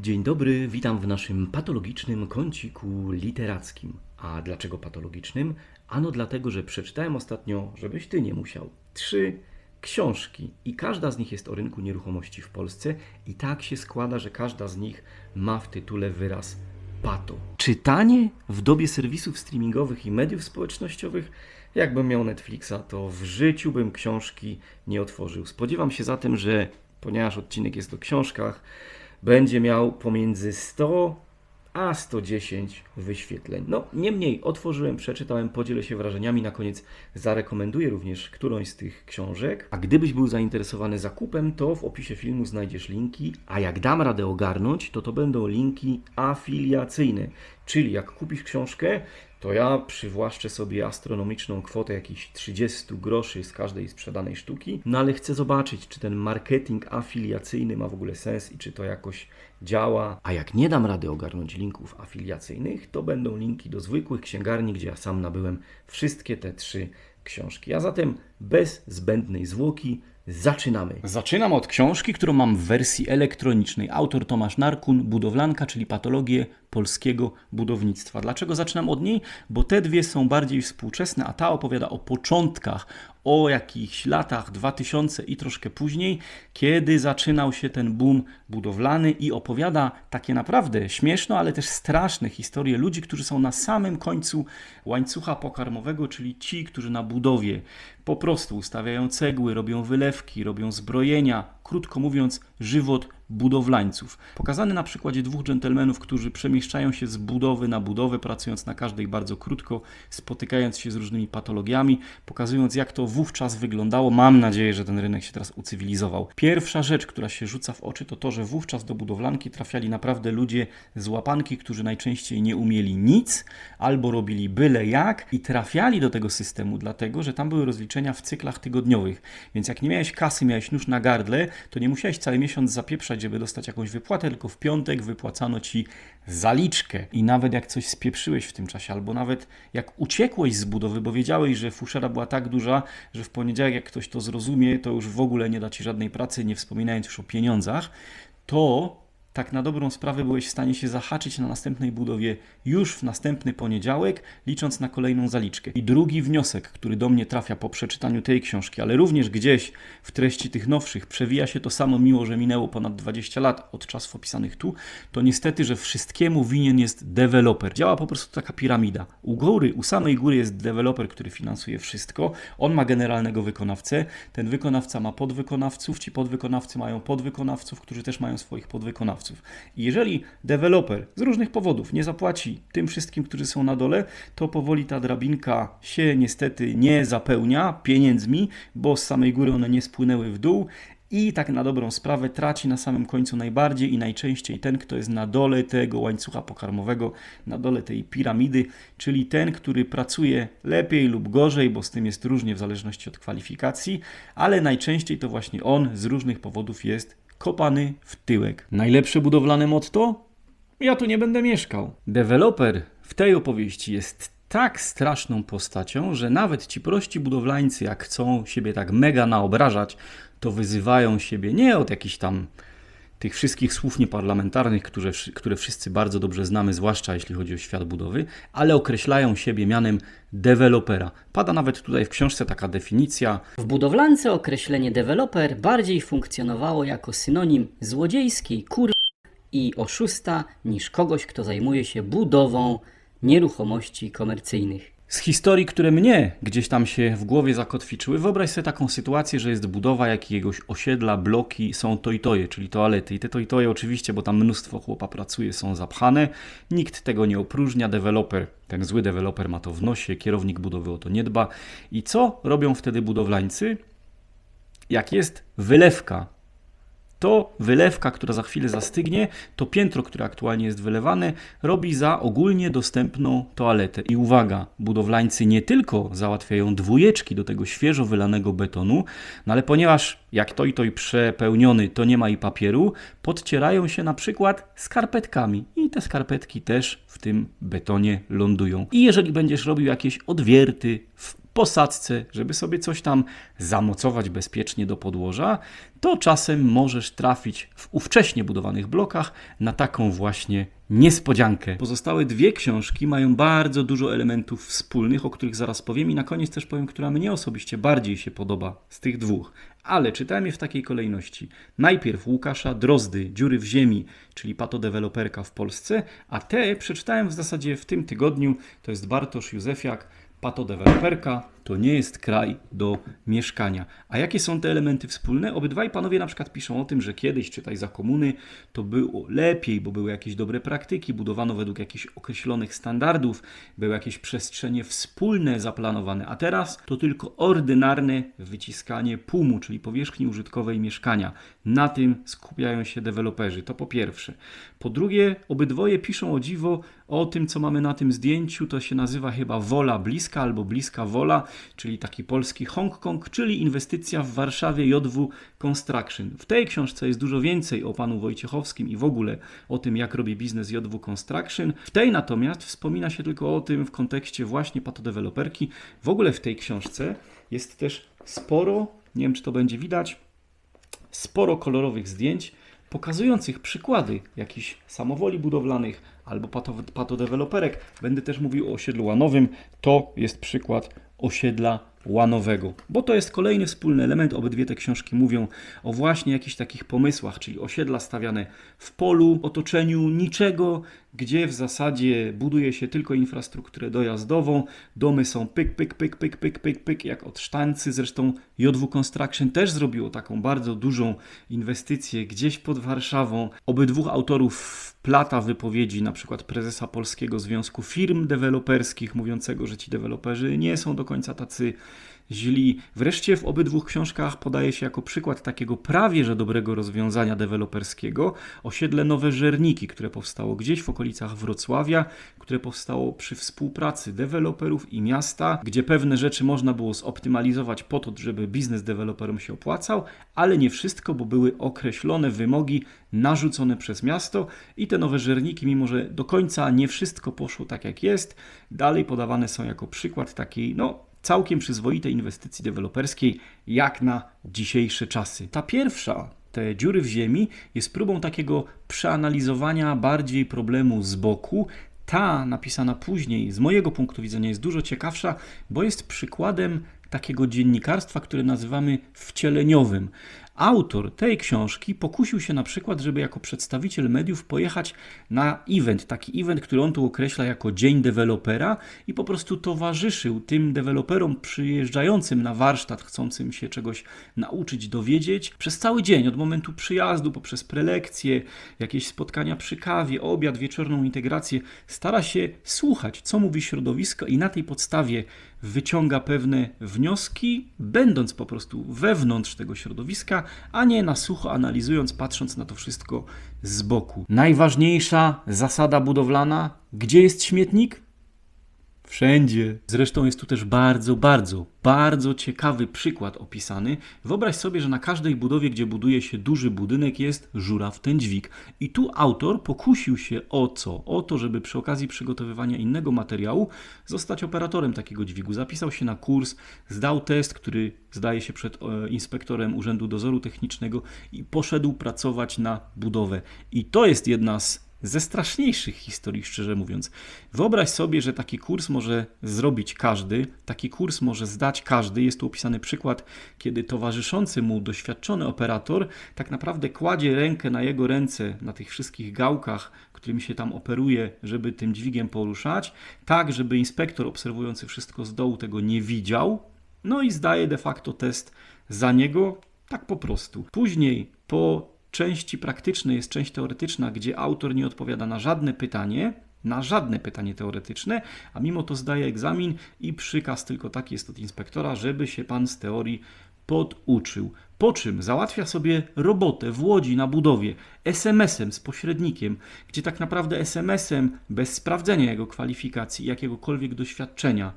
Dzień dobry, witam w naszym patologicznym kąciku literackim. A dlaczego patologicznym? Ano dlatego, że przeczytałem ostatnio, żebyś ty nie musiał, trzy książki i każda z nich jest o rynku nieruchomości w Polsce i tak się składa, że każda z nich ma w tytule wyraz pato. Czytanie w dobie serwisów streamingowych i mediów społecznościowych Jakbym miał Netflixa, to w życiu bym książki nie otworzył. Spodziewam się zatem, że ponieważ odcinek jest o książkach, będzie miał pomiędzy 100 a 110 wyświetleń. No, niemniej otworzyłem, przeczytałem, podzielę się wrażeniami, na koniec zarekomenduję również którąś z tych książek. A gdybyś był zainteresowany zakupem, to w opisie filmu znajdziesz linki, a jak dam radę ogarnąć, to to będą linki afiliacyjne. Czyli jak kupisz książkę, to ja przywłaszczę sobie astronomiczną kwotę jakichś 30 groszy z każdej sprzedanej sztuki, no ale chcę zobaczyć, czy ten marketing afiliacyjny ma w ogóle sens i czy to jakoś działa. A jak nie dam rady ogarnąć linków afiliacyjnych, to będą linki do zwykłych księgarni, gdzie ja sam nabyłem wszystkie te trzy książki. A zatem bez zbędnej zwłoki zaczynamy. Zaczynam od książki, którą mam w wersji elektronicznej. Autor Tomasz Narkun, Budowlanka, czyli Patologie polskiego budownictwa. Dlaczego zaczynam od niej? Bo te dwie są bardziej współczesne, a ta opowiada o początkach, o jakichś latach 2000 i troszkę później, kiedy zaczynał się ten boom budowlany i opowiada takie naprawdę śmieszne, ale też straszne historie ludzi, którzy są na samym końcu łańcucha pokarmowego, czyli ci, którzy na budowie po prostu ustawiają cegły, robią wylewki, robią zbrojenia, krótko mówiąc, żywot budowlańców. Pokazany na przykładzie dwóch dżentelmenów, którzy przemieszczają się z budowy na budowę, pracując na każdej bardzo krótko, spotykając się z różnymi patologiami, pokazując jak to wówczas wyglądało. Mam nadzieję, że ten rynek się teraz ucywilizował. Pierwsza rzecz, która się rzuca w oczy, to to, że wówczas do budowlanki trafiali naprawdę ludzie z łapanki, którzy najczęściej nie umieli nic albo robili byle jak i trafiali do tego systemu, dlatego że tam były rozliczenia w cyklach tygodniowych. Więc jak nie miałeś kasy, miałeś nóż na gardle, to nie musiałeś cały miesiąc zapieprzać, żeby dostać jakąś wypłatę, tylko w piątek wypłacano ci zaliczkę. I nawet jak coś spieprzyłeś w tym czasie, albo nawet jak uciekłeś z budowy, bo wiedziałeś, że fuszera była tak duża, że w poniedziałek, jak ktoś to zrozumie, to już w ogóle nie da ci żadnej pracy, nie wspominając już o pieniądzach, to tak na dobrą sprawę byłeś w stanie się zahaczyć na następnej budowie już w następny poniedziałek, licząc na kolejną zaliczkę. I drugi wniosek, który do mnie trafia po przeczytaniu tej książki, ale również gdzieś w treści tych nowszych, przewija się to samo, mimo że minęło ponad 20 lat od czasów opisanych tu, to niestety, że wszystkiemu winien jest deweloper. Działa po prostu taka piramida. U góry, u samej góry jest deweloper, który finansuje wszystko. On ma generalnego wykonawcę, ten wykonawca ma podwykonawców, ci podwykonawcy mają podwykonawców, którzy też mają swoich podwykonawców. I jeżeli deweloper z różnych powodów nie zapłaci tym wszystkim, którzy są na dole, to powoli ta drabinka się niestety nie zapełnia pieniędzmi, bo z samej góry one nie spłynęły w dół. I tak na dobrą sprawę traci na samym końcu najbardziej i najczęściej ten, kto jest na dole tego łańcucha pokarmowego, na dole tej piramidy, czyli ten, który pracuje lepiej lub gorzej, bo z tym jest różnie w zależności od kwalifikacji, ale najczęściej to właśnie on z różnych powodów jest kopany w tyłek. Najlepsze budowlane motto? Ja tu nie będę mieszkał. Deweloper w tej opowieści jest tak straszną postacią, że nawet ci prości budowlańcy, jak chcą siebie tak mega naobrażać, to wyzywają siebie nie od jakichś tam tych wszystkich słów nieparlamentarnych, które, które wszyscy bardzo dobrze znamy, zwłaszcza jeśli chodzi o świat budowy, ale określają siebie mianem dewelopera. Pada nawet tutaj w książce taka definicja. W budowlance określenie deweloper bardziej funkcjonowało jako synonim złodziejskiej kur i oszusta niż kogoś, kto zajmuje się budową nieruchomości komercyjnych. Z historii, które mnie gdzieś tam się w głowie zakotwiczyły, wyobraź sobie taką sytuację, że jest budowa jakiegoś osiedla, bloki, są tojtoje, czyli toalety. I te tojtoje oczywiście, bo tam mnóstwo chłopa pracuje, są zapchane. Nikt tego nie opróżnia, deweloper, ten zły deweloper ma to w nosie, kierownik budowy o to nie dba. I co robią wtedy budowlańcy? Jak jest wylewka to wylewka, która za chwilę zastygnie, to piętro, które aktualnie jest wylewane, robi za ogólnie dostępną toaletę. I uwaga, budowlańcy nie tylko załatwiają dwójeczki do tego świeżo wylanego betonu, no ale ponieważ jak to i to i przepełniony, to nie ma i papieru, podcierają się na przykład skarpetkami i te skarpetki też w tym betonie lądują. I jeżeli będziesz robił jakieś odwierty w posadzce, żeby sobie coś tam zamocować bezpiecznie do podłoża, to czasem możesz trafić w ówcześnie budowanych blokach na taką właśnie niespodziankę. Pozostałe dwie książki mają bardzo dużo elementów wspólnych, o których zaraz powiem i na koniec też powiem, która mnie osobiście bardziej się podoba z tych dwóch. Ale czytałem je w takiej kolejności. Najpierw Łukasza Drozdy, Dziury w ziemi, czyli patodeweloperka w Polsce, a te przeczytałem w zasadzie w tym tygodniu. To jest Bartosz Józefiak, patodeweloperka to nie jest kraj do mieszkania. A jakie są te elementy wspólne? Obydwaj panowie na przykład piszą o tym, że kiedyś, czytaj za komuny, to było lepiej, bo były jakieś dobre praktyki, budowano według jakichś określonych standardów, były jakieś przestrzenie wspólne zaplanowane, a teraz to tylko ordynarne wyciskanie pumu, czyli powierzchni użytkowej mieszkania. Na tym skupiają się deweloperzy. To po pierwsze. Po drugie, obydwoje piszą o dziwo o tym, co mamy na tym zdjęciu. To się nazywa chyba Wola Bliska albo Bliska Wola, czyli taki polski Hongkong, czyli inwestycja w Warszawie JW Construction. W tej książce jest dużo więcej o panu Wojciechowskim i w ogóle o tym, jak robi biznes JW Construction. W tej natomiast wspomina się tylko o tym w kontekście właśnie patodeweloperki. W ogóle w tej książce jest też sporo, nie wiem czy to będzie widać, sporo kolorowych zdjęć pokazujących przykłady jakichś samowoli budowlanych albo pato- patodeweloperek. Będę też mówił o osiedlu łanowym. To jest przykład osiedla łanowego, bo to jest kolejny wspólny element. Obydwie te książki mówią o właśnie jakichś takich pomysłach, czyli osiedla stawiane w polu, otoczeniu niczego, gdzie w zasadzie buduje się tylko infrastrukturę dojazdową. Domy są pyk, pyk, pyk, pyk, pyk, pyk, pyk, jak od sztancy. Zresztą JW Construction też zrobiło taką bardzo dużą inwestycję gdzieś pod Warszawą. Obydwóch autorów plata wypowiedzi na przykład prezesa Polskiego Związku Firm Deweloperskich, mówiącego, że ci deweloperzy nie są do końca tacy źli. Wreszcie w obydwu książkach podaje się jako przykład takiego prawie że dobrego rozwiązania deweloperskiego osiedle Nowe Żerniki, które powstało gdzieś w okolicach Wrocławia, które powstało przy współpracy deweloperów i miasta, gdzie pewne rzeczy można było zoptymalizować po to, żeby biznes deweloperom się opłacał, ale nie wszystko, bo były określone wymogi narzucone przez miasto i te nowe żerniki, mimo że do końca nie wszystko poszło tak jak jest, dalej podawane są jako przykład takiej, no, całkiem przyzwoitej inwestycji deweloperskiej, jak na dzisiejsze czasy. Ta pierwsza, te dziury w ziemi, jest próbą takiego przeanalizowania bardziej problemu z boku. Ta, napisana później, z mojego punktu widzenia, jest dużo ciekawsza, bo jest przykładem takiego dziennikarstwa, które nazywamy wcieleniowym. Autor tej książki pokusił się na przykład, żeby jako przedstawiciel mediów pojechać na event, taki event, który on tu określa jako Dzień Dewelopera i po prostu towarzyszył tym deweloperom przyjeżdżającym na warsztat, chcącym się czegoś nauczyć, dowiedzieć przez cały dzień, od momentu przyjazdu, poprzez prelekcje, jakieś spotkania przy kawie, obiad, wieczorną integrację, stara się słuchać, co mówi środowisko i na tej podstawie wyciąga pewne wnioski, będąc po prostu wewnątrz tego środowiska, a nie na sucho analizując, patrząc na to wszystko z boku. Najważniejsza zasada budowlana: gdzie jest śmietnik? Wszędzie. Zresztą jest tu też bardzo, bardzo, bardzo ciekawy przykład opisany. Wyobraź sobie, że na każdej budowie, gdzie buduje się duży budynek, jest żuraw ten dźwig. I tu autor pokusił się o co? O to, żeby przy okazji przygotowywania innego materiału zostać operatorem takiego dźwigu. Zapisał się na kurs, zdał test, który zdaje się przed e, inspektorem Urzędu Dozoru Technicznego i poszedł pracować na budowę. I to jest jedna z ze straszniejszych historii, szczerze mówiąc. Wyobraź sobie, że taki kurs może zrobić każdy, taki kurs może zdać każdy. Jest tu opisany przykład, kiedy towarzyszący mu doświadczony operator tak naprawdę kładzie rękę na jego ręce, na tych wszystkich gałkach, którymi się tam operuje, żeby tym dźwigiem poruszać, tak, żeby inspektor obserwujący wszystko z dołu tego nie widział, no i zdaje de facto test za niego, tak po prostu. Później, po części praktycznej jest część teoretyczna, gdzie autor nie odpowiada na żadne pytanie, na żadne pytanie teoretyczne, a mimo to zdaje egzamin i przykaz tylko taki jest od inspektora, żeby się pan z teorii poduczył. Po czym załatwia sobie robotę w Łodzi na budowie SMS-em z pośrednikiem, gdzie tak naprawdę SMS-em bez sprawdzenia jego kwalifikacji jakiegokolwiek doświadczenia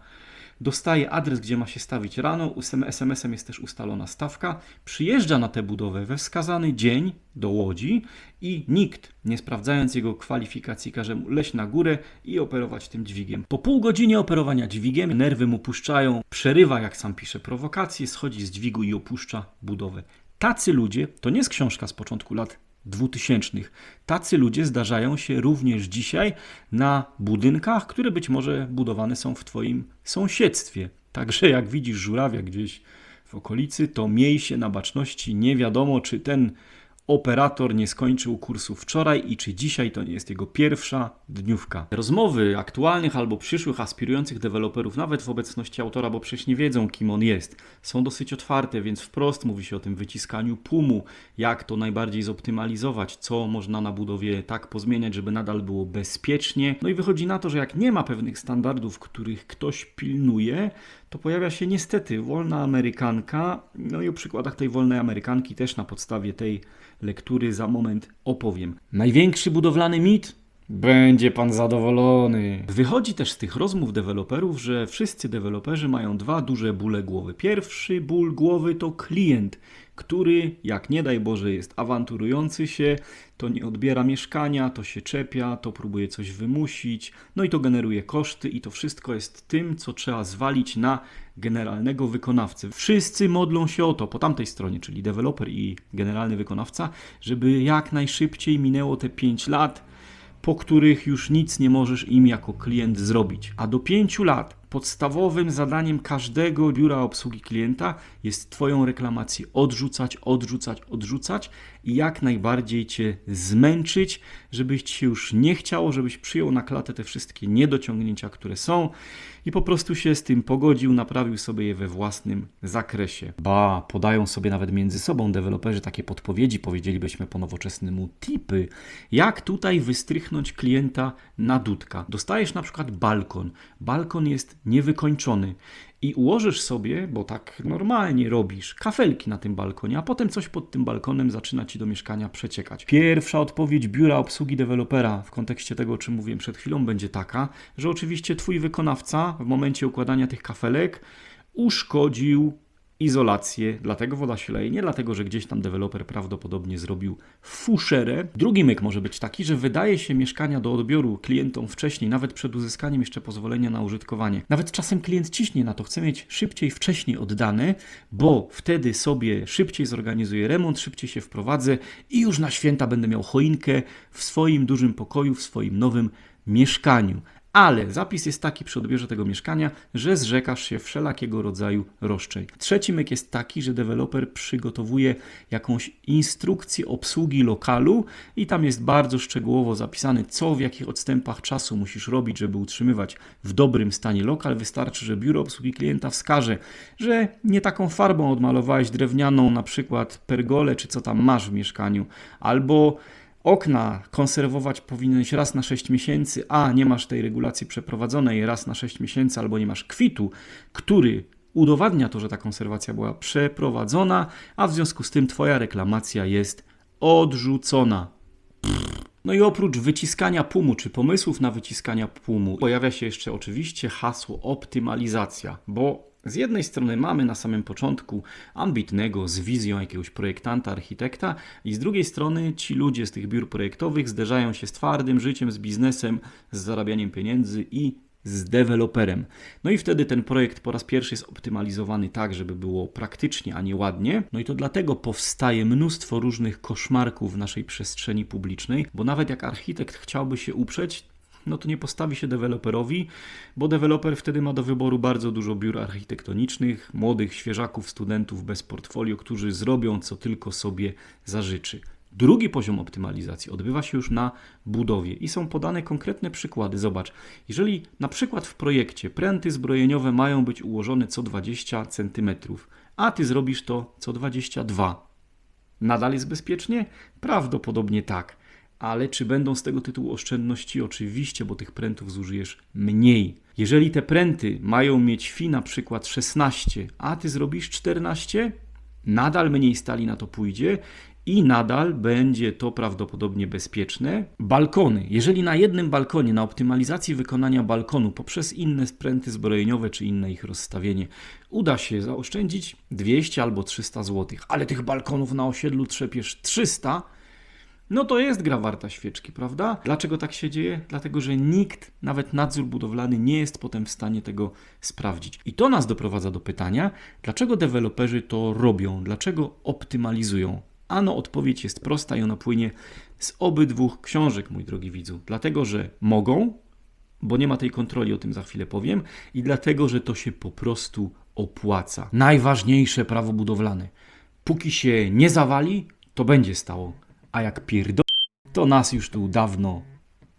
dostaje adres, gdzie ma się stawić rano, SMS-em jest też ustalona stawka, przyjeżdża na tę budowę we wskazany dzień do Łodzi i nikt, nie sprawdzając jego kwalifikacji, każe mu leźć na górę i operować tym dźwigiem. Po pół godzinie operowania dźwigiem nerwy mu puszczają, przerywa, jak sam pisze, prowokacje, schodzi z dźwigu i opuszcza budowę. Tacy ludzie, to nie jest książka z początku lat 2000. Tacy ludzie zdarzają się również dzisiaj na budynkach, które być może budowane są w Twoim sąsiedztwie. Także jak widzisz żurawia gdzieś w okolicy, to miej się na baczności. Nie wiadomo, czy ten operator nie skończył kursu wczoraj i czy dzisiaj to nie jest jego pierwsza dniówka. Rozmowy aktualnych albo przyszłych aspirujących deweloperów, nawet w obecności autora, bo przecież nie wiedzą, kim on jest, są dosyć otwarte, więc wprost mówi się o tym wyciskaniu pumu, jak to najbardziej zoptymalizować, co można na budowie tak pozmieniać, żeby nadal było bezpiecznie. No i wychodzi na to, że jak nie ma pewnych standardów, których ktoś pilnuje, to pojawia się niestety wolna Amerykanka. No i o przykładach tej wolnej Amerykanki też na podstawie tej lektury za moment opowiem. Największy budowlany mit? Będzie pan zadowolony. Wychodzi też z tych rozmów deweloperów, że wszyscy deweloperzy mają dwa duże bóle głowy. Pierwszy ból głowy to klient, który, jak nie daj Boże, jest awanturujący się, to nie odbiera mieszkania, to się czepia, to próbuje coś wymusić, no i to generuje koszty, i to wszystko jest tym, co trzeba zwalić na generalnego wykonawcę. Wszyscy modlą się o to po tamtej stronie, czyli deweloper i generalny wykonawca, żeby jak najszybciej minęło te 5 lat, po których już nic nie możesz im jako klient zrobić. A do 5 lat podstawowym zadaniem każdego biura obsługi klienta jest Twoją reklamację odrzucać, odrzucać, odrzucać i jak najbardziej Cię zmęczyć, żebyś Ci już nie chciało, żebyś przyjął na klatę te wszystkie niedociągnięcia, które są i po prostu się z tym pogodził, naprawił sobie je we własnym zakresie. Ba, podają sobie nawet między sobą deweloperzy takie podpowiedzi, powiedzielibyśmy po nowoczesnemu tipy, jak tutaj wystrychnąć klienta na dudka. Dostajesz na przykład balkon. Balkon jest niewykończony i ułożysz sobie, bo tak normalnie robisz, kafelki na tym balkonie, a potem coś pod tym balkonem zaczyna ci do mieszkania przeciekać. Pierwsza odpowiedź biura obsługi dewelopera w kontekście tego, o czym mówiłem przed chwilą, będzie taka, że oczywiście twój wykonawca w momencie układania tych kafelek uszkodził izolację, dlatego woda się leje, nie dlatego, że gdzieś tam deweloper prawdopodobnie zrobił fuszerę. Drugi myk może być taki, że wydaje się mieszkania do odbioru klientom wcześniej, nawet przed uzyskaniem jeszcze pozwolenia na użytkowanie. Nawet czasem klient ciśnie na to, chce mieć szybciej, wcześniej oddane, bo wtedy sobie szybciej zorganizuję remont, szybciej się wprowadzę i już na święta będę miał choinkę w swoim dużym pokoju, w swoim nowym mieszkaniu. Ale zapis jest taki przy odbierze tego mieszkania, że zrzekasz się wszelakiego rodzaju roszczeń. Trzeci myk jest taki, że deweloper przygotowuje jakąś instrukcję obsługi lokalu i tam jest bardzo szczegółowo zapisane, co w jakich odstępach czasu musisz robić, żeby utrzymywać w dobrym stanie lokal. Wystarczy, że biuro obsługi klienta wskaże, że nie taką farbą odmalowałeś drewnianą, na przykład pergolę, czy co tam masz w mieszkaniu, albo Okna konserwować powinieneś raz na 6 miesięcy, a nie masz tej regulacji przeprowadzonej raz na 6 miesięcy, albo nie masz kwitu, który udowadnia to, że ta konserwacja była przeprowadzona, a w związku z tym Twoja reklamacja jest odrzucona. No i oprócz wyciskania pumu, czy pomysłów na wyciskania pumu, pojawia się jeszcze oczywiście hasło optymalizacja, bo z jednej strony mamy na samym początku ambitnego, z wizją jakiegoś projektanta, architekta, i z drugiej strony ci ludzie z tych biur projektowych zderzają się z twardym życiem, z biznesem, z zarabianiem pieniędzy i z deweloperem. No i wtedy ten projekt po raz pierwszy jest optymalizowany tak, żeby było praktycznie, a nie ładnie. No i to dlatego powstaje mnóstwo różnych koszmarków w naszej przestrzeni publicznej, bo nawet jak architekt chciałby się uprzeć, no to nie postawi się deweloperowi, bo deweloper wtedy ma do wyboru bardzo dużo biur architektonicznych, młodych, świeżaków, studentów bez portfolio, którzy zrobią co tylko sobie zażyczy. Drugi poziom optymalizacji odbywa się już na budowie i są podane konkretne przykłady. Zobacz, jeżeli na przykład w projekcie pręty zbrojeniowe mają być ułożone co 20 cm, a ty zrobisz to co 22, nadal jest bezpiecznie? Prawdopodobnie tak. Ale czy będą z tego tytułu oszczędności? Oczywiście, bo tych prętów zużyjesz mniej. Jeżeli te pręty mają mieć fi na przykład 16, a ty zrobisz 14, nadal mniej stali na to pójdzie i nadal będzie to prawdopodobnie bezpieczne. Balkony. Jeżeli na jednym balkonie, na optymalizacji wykonania balkonu poprzez inne spręty zbrojeniowe czy inne ich rozstawienie uda się zaoszczędzić 200 albo 300 zł, ale tych balkonów na osiedlu trzepiesz 300, no to jest gra warta świeczki, prawda? Dlaczego tak się dzieje? Dlatego, że nikt, nawet nadzór budowlany, nie jest potem w stanie tego sprawdzić. I to nas doprowadza do pytania, dlaczego deweloperzy to robią, dlaczego optymalizują. Ano, odpowiedź jest prosta i ona płynie z obydwu książek, mój drogi widzu. Dlatego, że mogą, bo nie ma tej kontroli, o tym za chwilę powiem, i dlatego, że to się po prostu opłaca. Najważniejsze prawo budowlane. Póki się nie zawali, to będzie stało, a jak pierdo, to nas już tu dawno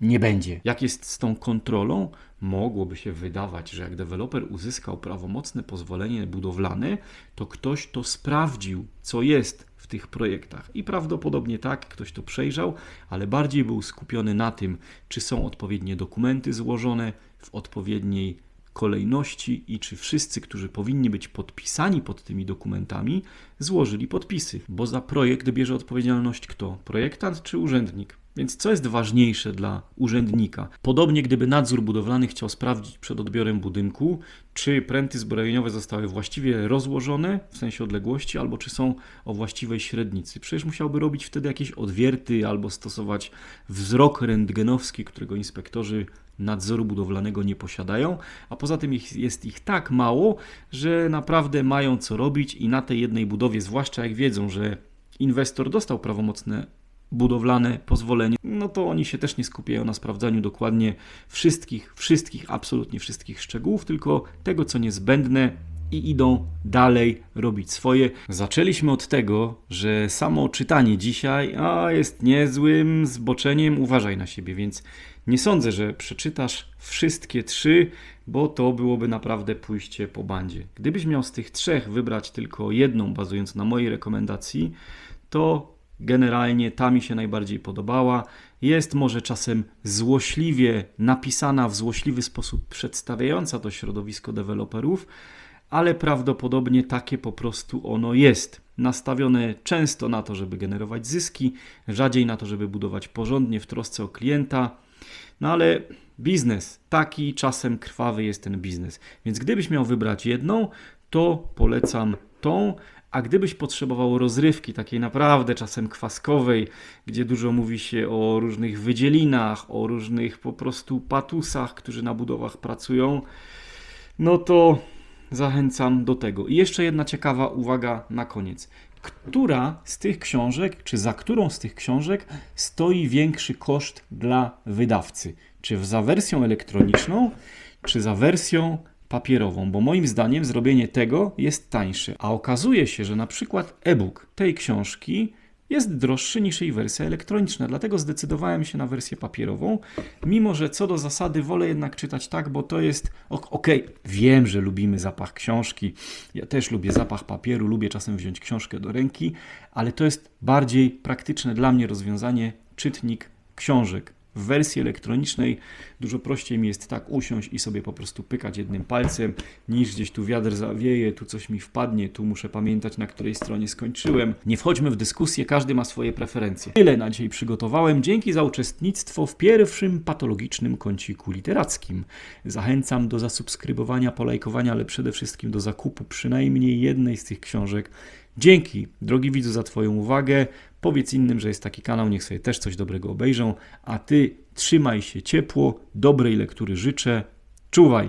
nie będzie. Jak jest z tą kontrolą? Mogłoby się wydawać, że jak deweloper uzyskał prawomocne pozwolenie budowlane, to ktoś to sprawdził, co jest w tych projektach. I prawdopodobnie tak, ktoś to przejrzał, ale bardziej był skupiony na tym, czy są odpowiednie dokumenty złożone w odpowiedniej kolejności i czy wszyscy, którzy powinni być podpisani pod tymi dokumentami, złożyli podpisy. Bo za projekt bierze odpowiedzialność kto? Projektant czy urzędnik? Więc co jest ważniejsze dla urzędnika? Podobnie gdyby nadzór budowlany chciał sprawdzić przed odbiorem budynku, czy pręty zbrojeniowe zostały właściwie rozłożone w sensie odległości, albo czy są o właściwej średnicy. Przecież musiałby robić wtedy jakieś odwierty albo stosować wzrok rentgenowski, którego inspektorzy nadzoru budowlanego nie posiadają, a poza tym ich, jest ich tak mało, że naprawdę mają co robić i na tej jednej budowie, zwłaszcza jak wiedzą, że inwestor dostał prawomocne budowlane pozwolenie, no to oni się też nie skupiają na sprawdzaniu dokładnie wszystkich, wszystkich, absolutnie wszystkich szczegółów, tylko tego, co niezbędne i idą dalej robić swoje. Zaczęliśmy od tego, że samo czytanie dzisiaj a, jest niezłym zboczeniem. Uważaj na siebie, więc nie sądzę, że przeczytasz wszystkie trzy, bo to byłoby naprawdę pójście po bandzie. Gdybyś miał z tych trzech wybrać tylko jedną, bazując na mojej rekomendacji, to generalnie ta mi się najbardziej podobała. Jest może czasem złośliwie napisana, w złośliwy sposób przedstawiająca to środowisko deweloperów, ale prawdopodobnie takie po prostu ono jest. Nastawione często na to, żeby generować zyski, rzadziej na to, żeby budować porządnie w trosce o klienta. No ale biznes, taki czasem krwawy jest ten biznes. Więc gdybyś miał wybrać jedną, to polecam tą. A gdybyś potrzebował rozrywki, takiej naprawdę czasem kwaskowej, gdzie dużo mówi się o różnych wydzielinach, o różnych po prostu patusach, którzy na budowach pracują, no to zachęcam do tego. I jeszcze jedna ciekawa uwaga na koniec. Która z tych książek, czy za którą z tych książek stoi większy koszt dla wydawcy? Czy za wersją elektroniczną, czy za wersją papierową? Bo moim zdaniem zrobienie tego jest tańsze. A okazuje się, że na przykład e-book tej książki jest droższy niż jej wersja elektroniczna, dlatego zdecydowałem się na wersję papierową, mimo że co do zasady wolę jednak czytać tak, bo to jest ok- okej, wiem, że lubimy zapach książki, ja też lubię zapach papieru, lubię czasem wziąć książkę do ręki, ale to jest bardziej praktyczne dla mnie rozwiązanie czytnik książek. W wersji elektronicznej dużo prościej mi jest tak usiąść i sobie po prostu pykać jednym palcem, niż gdzieś tu wiatr zawieje, tu coś mi wpadnie, tu muszę pamiętać, na której stronie skończyłem. Nie wchodźmy w dyskusję, każdy ma swoje preferencje. Tyle na dzisiaj przygotowałem. Dzięki za uczestnictwo w pierwszym patologicznym kąciku literackim. Zachęcam do zasubskrybowania, polajkowania, ale przede wszystkim do zakupu przynajmniej jednej z tych książek. Dzięki, drogi widzu, za Twoją uwagę. Powiedz innym, że jest taki kanał, niech sobie też coś dobrego obejrzą. A Ty trzymaj się ciepło, dobrej lektury życzę. Czuwaj!